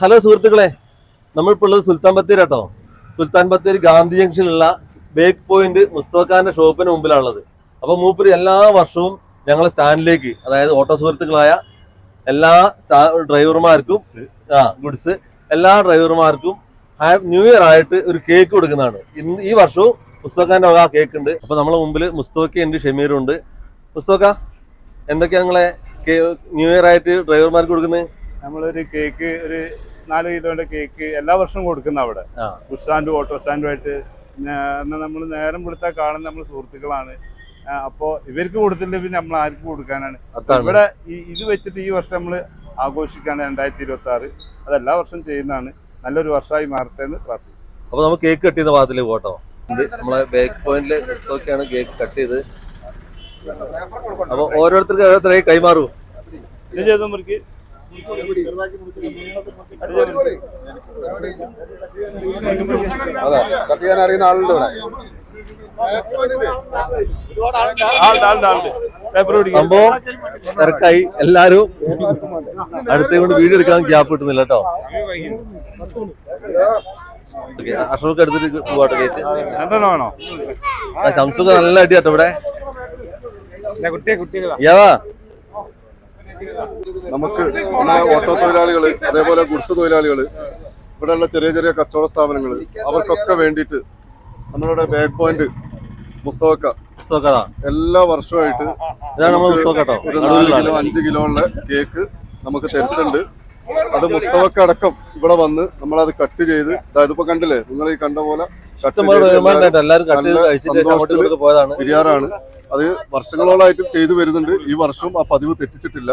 Hello സുഹൃത്തുക്കളെ നമ്മളിപ്പോൾ ഉള്ളത് സുൽത്താൻ ബത്തേരി കേട്ടോ സുൽത്താൻ ബത്തേരി ഗാന്ധി ജംഗ്ഷനിലുള്ള ബേക്ക് പോയിന്റ് മുസ്തഫാന്റെ ഷോപ്പിന് മുമ്പിലാണുള്ളത്. അപ്പോൾ മൂപ്പര് എല്ലാ വർഷവും ഞങ്ങളെ സ്റ്റാൻഡിലേക്ക് അതായത് ഓട്ടോ സുഹൃത്തുക്കളായ എല്ലാ ഡ്രൈവർമാർക്കും ആ ഗുഡ്സ് എല്ലാ ഡ്രൈവർമാർക്കും ഹാവ് ന്യൂ ഇയർ ആയിട്ട് ഒരു കേക്ക് കൊടുക്കുന്നതാണ്. ഇന്ന് ഈ വർഷവും മുസ്തഫാന്റെ വക കേക്ക് ഉണ്ട് അപ്പോൾ നമ്മളെ മുമ്പിൽ മുസ്തഫ ഉണ്ട് ഷമീറും ഉണ്ട് മുസ്തഫ എന്തൊക്കെയാണ് നിങ്ങളെ ന്യൂ ഇയർ ആയിട്ട് ഡ്രൈവർമാർക്ക് കൊടുക്കുന്നത്? നമ്മളൊരു കേക്ക് ഒരു നാല് കിലോന്റെ കേക്ക് എല്ലാ വർഷവും കൊടുക്കുന്ന അവിടെ. ഓട്ടോ സ്റ്റാൻഡും ഓട്ടോ സ്റ്റാൻഡുമായിട്ട്. നമ്മൾ നേരം കൊടുത്താൽ കാണുന്ന നമ്മൾ സുഹൃത്തുക്കളാണ്. അപ്പോ ഇവർക്ക് കൊടുത്തില്ല പിന്നെ നമ്മൾ ആർക്ക് കൊടുക്കാനാണ്? ഇവിടെ ഇത് വെച്ചിട്ട് ഈ വർഷം നമ്മൾ ആഘോഷിക്കാണ് രണ്ടായിരത്തി ഇരുപത്തി ആറ് അതെല്ലാ വർഷം ചെയ്യുന്നതാണ്. നല്ലൊരു വർഷമായി മാറട്ടെ എന്ന് പ്രാർത്ഥിക്കുന്നു. അപ്പൊ നമ്മൾ കേക്ക് കട്ട് ചെയ്ത ഭാഗത്തിലേക്ക് പോട്ടോ നമ്മളെ ബേക്ക് പോയിന്റിൽ മുസ്തഫക്കാണ് കേക്ക് കട്ട് ചെയ്ത്. അപ്പൊ ഓരോരുത്തർക്ക് ഓരോരുത്തരായി കൈമാറൂ. അതെ കട്ട് ചെയ്യാൻ അറിയുന്ന ആളുണ്ട് ഇവിടെ. സംഭവം തിരക്കായി. എല്ലാരും അടുത്തേ കൊണ്ട് വീഡിയോ എടുക്കാൻ ഗ്യാപ്പ് കിട്ടുന്നില്ല കേട്ടോ. അഷോക്ക് എടുത്തിട്ട് പോവാട്ടോ ആ ശംസുഖ നല്ല അടി കേട്ടോ ഇവിടെ. കുട്ടിയെ കുട്ടികളാ നമുക്ക് നമ്മളെ ഓട്ടോ തൊഴിലാളികൾ അതേപോലെ ഗുഡ്സ് തൊഴിലാളികൾ ഇവിടെയുള്ള ചെറിയ ചെറിയ കച്ചവട സ്ഥാപനങ്ങൾ അവർക്കൊക്കെ വേണ്ടിയിട്ട് നമ്മളുടെ ബാക്ക് പോയിന്റ് മുസ്തവക്ക മുസ്തഫ എല്ലാ വർഷമായിട്ട് ഒരു നാല് കിലോ അഞ്ച് കിലോ ഉള്ള കേക്ക് നമുക്ക് തരുന്നുണ്ട്. അത് മുസ്തവക്ക അടക്കം ഇവിടെ വന്ന് നമ്മളത് കട്ട് ചെയ്ത് അതായത് ഇപ്പൊ കണ്ടില്ലേ? നിങ്ങൾ ഈ കണ്ട പോലെ കട്ട് ചെയ്ത് എല്ലാവരും കട്ട്. അത് വർഷങ്ങളോളായിട്ടും ചെയ്തു വരുന്നുണ്ട്. ഈ വർഷവും ആ പതിവ് തെറ്റിച്ചിട്ടില്ല.